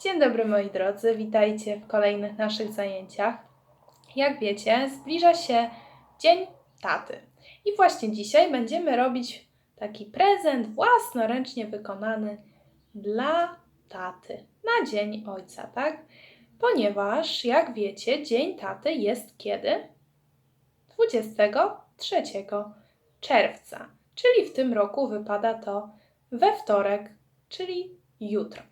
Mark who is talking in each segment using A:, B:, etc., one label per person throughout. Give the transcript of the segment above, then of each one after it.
A: Dzień dobry moi drodzy, witajcie w kolejnych naszych zajęciach. Jak wiecie, zbliża się Dzień Taty. I właśnie dzisiaj będziemy robić taki prezent własnoręcznie wykonany dla taty na Dzień Ojca, tak? Ponieważ, jak wiecie, Dzień Taty jest kiedy? 23 czerwca, czyli w tym roku wypada to we wtorek, czyli jutro.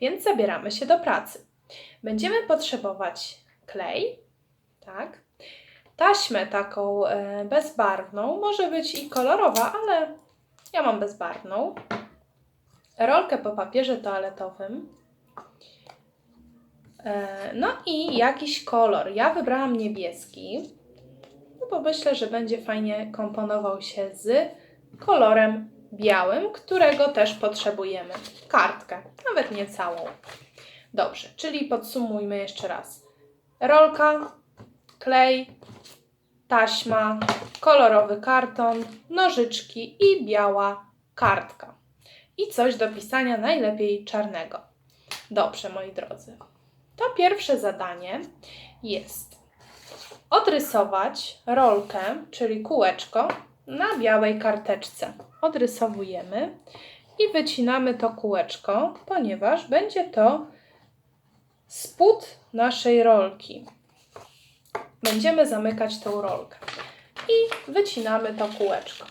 A: Więc zabieramy się do pracy. Będziemy potrzebować klej, tak? Taśmę taką e, bezbarwną, może być i kolorowa, ale ja mam bezbarwną. Rolkę po papierze toaletowym. E, no i jakiś kolor. Ja wybrałam niebieski, no bo myślę, że będzie fajnie komponował się z kolorem białym, którego też potrzebujemy. Kartkę, nawet nie całą. Dobrze, czyli podsumujmy jeszcze raz. Rolka, klej, taśma, kolorowy karton, nożyczki i biała kartka. I coś do pisania, najlepiej czarnego. Dobrze, moi drodzy. To pierwsze zadanie jest odrysować rolkę, czyli kółeczko, na białej karteczce. Odrysowujemy i wycinamy to kółeczko, ponieważ będzie to spód naszej rolki. Będziemy zamykać tą rolkę i wycinamy to kółeczko.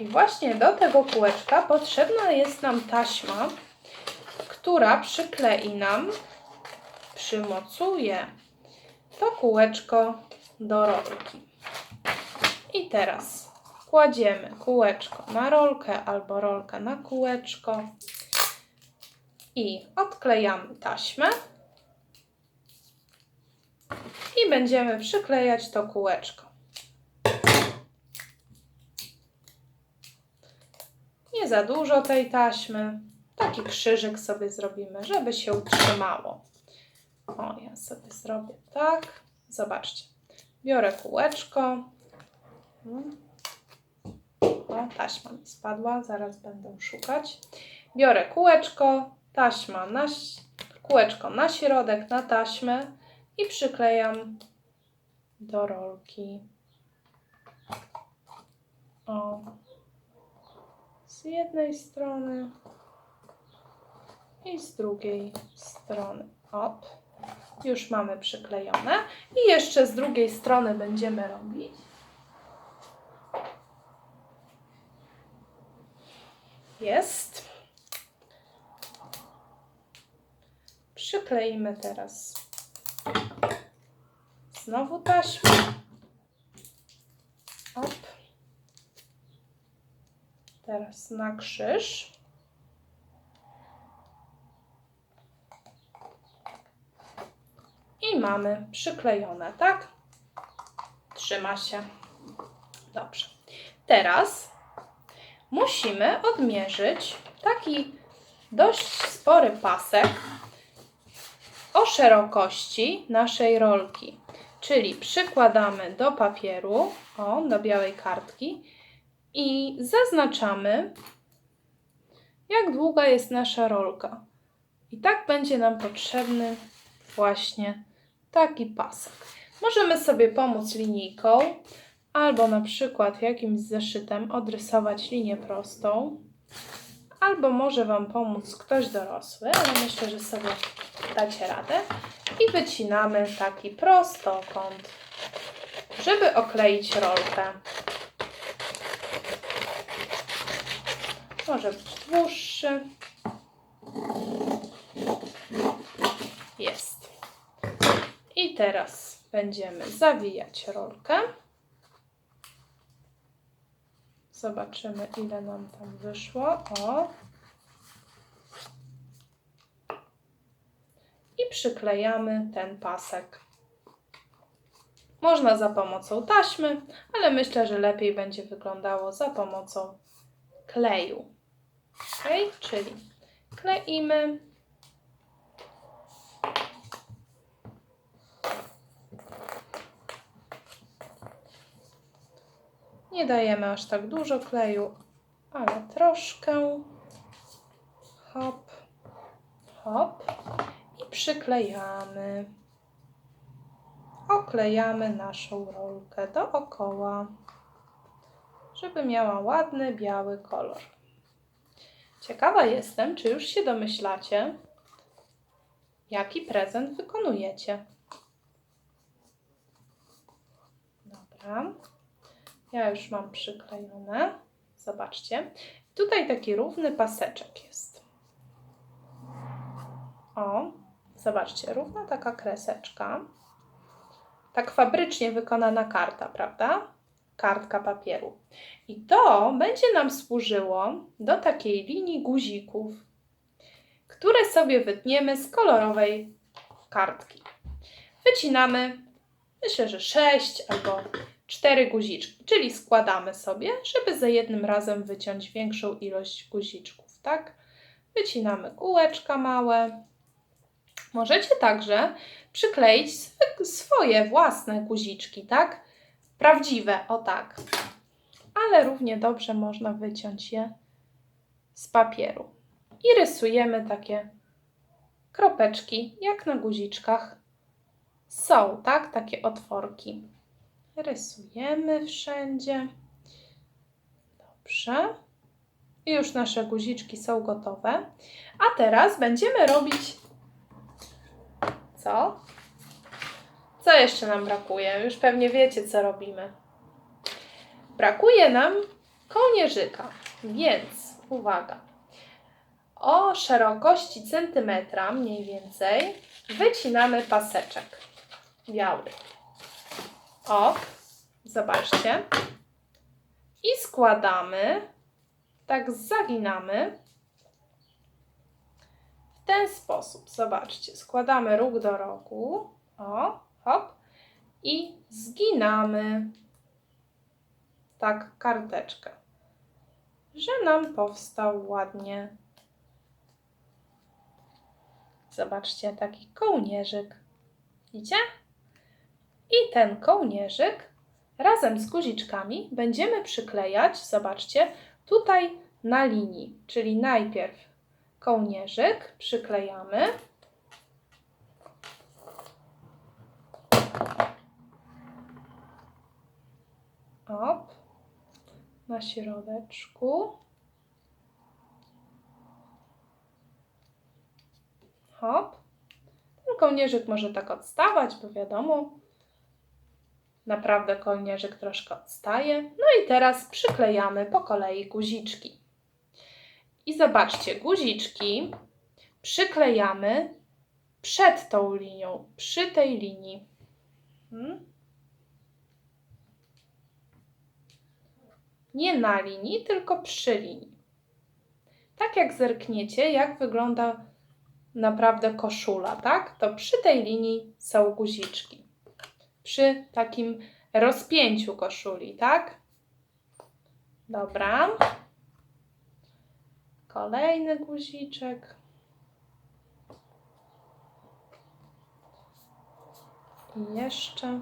A: I właśnie do tego kółeczka potrzebna jest nam taśma, która przyklei nam, przymocuje to kółeczko do rolki. I teraz kładziemy kółeczko na rolkę albo rolkę na kółeczko i odklejamy taśmę i będziemy przyklejać to kółeczko. Nie za dużo tej taśmy. Taki krzyżyk sobie zrobimy, żeby się utrzymało. O, ja sobie zrobię tak. Zobaczcie. Biorę kółeczko. O, taśma mi spadła, zaraz będę szukać. Biorę kółeczko, taśma na, kółeczko na środek, na taśmę i przyklejam do rolki. O, z jednej strony i z drugiej strony. Op. Już mamy przyklejone. I jeszcze z drugiej strony będziemy robić. Jest. Przykleimy teraz znowu taśmę. Op. Teraz na krzyż. I mamy przyklejone, tak? Trzyma się. Dobrze. Teraz musimy odmierzyć taki dość spory pasek o szerokości naszej rolki. Czyli przykładamy do papieru, o, do białej kartki i zaznaczamy, jak długa jest nasza rolka. I tak będzie nam potrzebny właśnie taki pasek. Możemy sobie pomóc linijką albo na przykład jakimś zeszytem odrysować linię prostą, albo może Wam pomóc ktoś dorosły, ale myślę, że sobie dacie radę. I wycinamy taki prostokąt, żeby okleić rolkę. Może być dłuższy. Jest. I teraz będziemy zawijać rolkę. Zobaczymy, ile nam tam wyszło. O. I przyklejamy ten pasek. Można za pomocą taśmy, ale myślę, że lepiej będzie wyglądało za pomocą kleju. Ok, czyli kleimy. Nie dajemy aż tak dużo kleju, ale troszkę. hop, hop i przyklejamy. Oklejamy naszą rolkę dookoła, żeby miała ładny biały kolor. Ciekawa jestem, czy już się domyślacie, jaki prezent wykonujecie. Dobra. Ja już mam przyklejone. Zobaczcie. Tutaj taki równy paseczek jest. O, zobaczcie, równa taka kreseczka. Tak fabrycznie wykonana karta, prawda? Kartka papieru. I to będzie nam służyło do takiej linii guzików, które sobie wytniemy z kolorowej kartki. Wycinamy, myślę, że 6 albo 4 guziczki, czyli składamy sobie, żeby za jednym razem wyciąć większą ilość guziczków, tak? Wycinamy kółeczka małe. Możecie także przykleić swoje własne guziczki, tak? Prawdziwe, o tak. Ale równie dobrze można wyciąć je z papieru. I rysujemy takie kropeczki, jak na guziczkach są, tak? Takie otworki. Rysujemy wszędzie. Dobrze. I już nasze guziczki są gotowe. A teraz będziemy robić co? Co jeszcze nam brakuje? Już pewnie wiecie, co robimy. Brakuje nam kołnierzyka, więc uwaga. O szerokości centymetra mniej więcej wycinamy paseczek biały. O, zobaczcie. I składamy, tak zaginamy w ten sposób. Zobaczcie, składamy róg do rogu. O, hop. I zginamy tak karteczkę, że nam powstał ładnie. Zobaczcie, taki kołnierzyk. Widzicie? I ten kołnierzyk razem z guziczkami będziemy przyklejać, zobaczcie, tutaj na linii. Czyli najpierw kołnierzyk przyklejamy. Op, na środeczku. Hop. Ten kołnierzyk może tak odstawać, bo wiadomo, naprawdę kołnierzyk troszkę odstaje. No i teraz przyklejamy po kolei guziczki. I zobaczcie, guziczki przyklejamy przed tą linią, przy tej linii. Hmm? Nie na linii, tylko przy linii. Tak jak zerkniecie, jak wygląda naprawdę koszula, tak? To przy tej linii są guziczki. Przy takim rozpięciu koszuli, tak? Dobra. Kolejny guziczek. I jeszcze.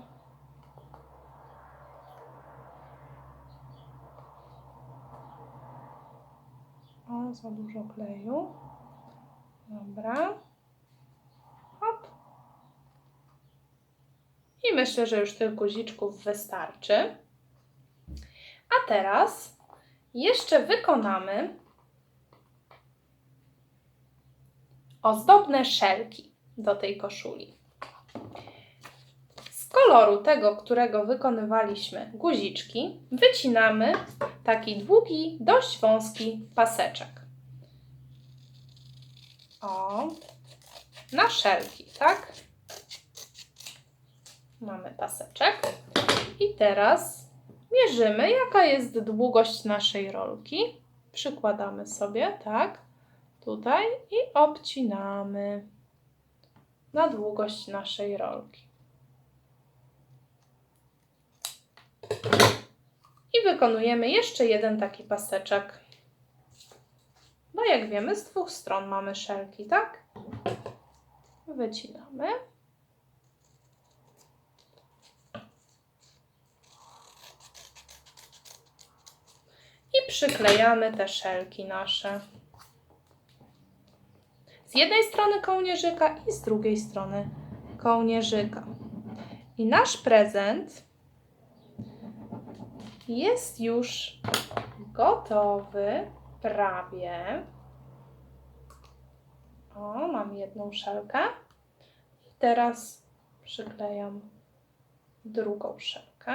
A: O, za dużo kleju. Dobra. Hop. I myślę, że już tych guziczków wystarczy. A teraz jeszcze wykonamy ozdobne szelki do tej koszuli. Z koloru tego, którego wykonywaliśmy guziczki, wycinamy taki długi, dość wąski paseczek. O, na szelki, tak? Mamy paseczek. I teraz mierzymy, jaka jest długość naszej rolki. Przykładamy sobie, tak? Tutaj i obcinamy na długość naszej rolki. I wykonujemy jeszcze jeden taki paseczek. No jak wiemy, z dwóch stron mamy szelki, tak? Wycinamy. I przyklejamy te szelki nasze. z jednej strony kołnierzyka i z drugiej strony kołnierzyka. I nasz prezent jest już gotowy, prawie. O, mam jedną szelkę. I teraz przyklejam drugą szelkę.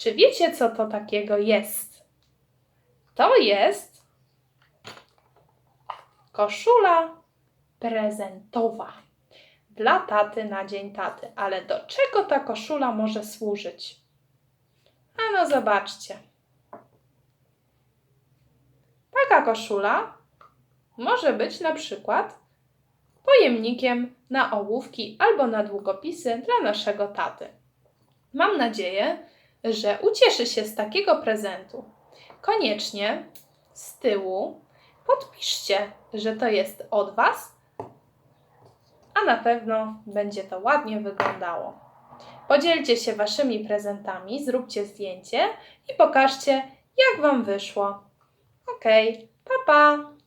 A: Czy wiecie, co to takiego jest? To jest koszula prezentowa dla taty na dzień taty. Ale do czego ta koszula może służyć? A no zobaczcie. Taka koszula może być na przykład pojemnikiem na ołówki albo na długopisy dla naszego taty. Mam nadzieję, że ucieszy się z takiego prezentu. Koniecznie z tyłu podpiszcie, że to jest od Was, a na pewno będzie to ładnie wyglądało. Podzielcie się Waszymi prezentami, zróbcie zdjęcie i pokażcie, jak Wam wyszło. Ok, pa pa!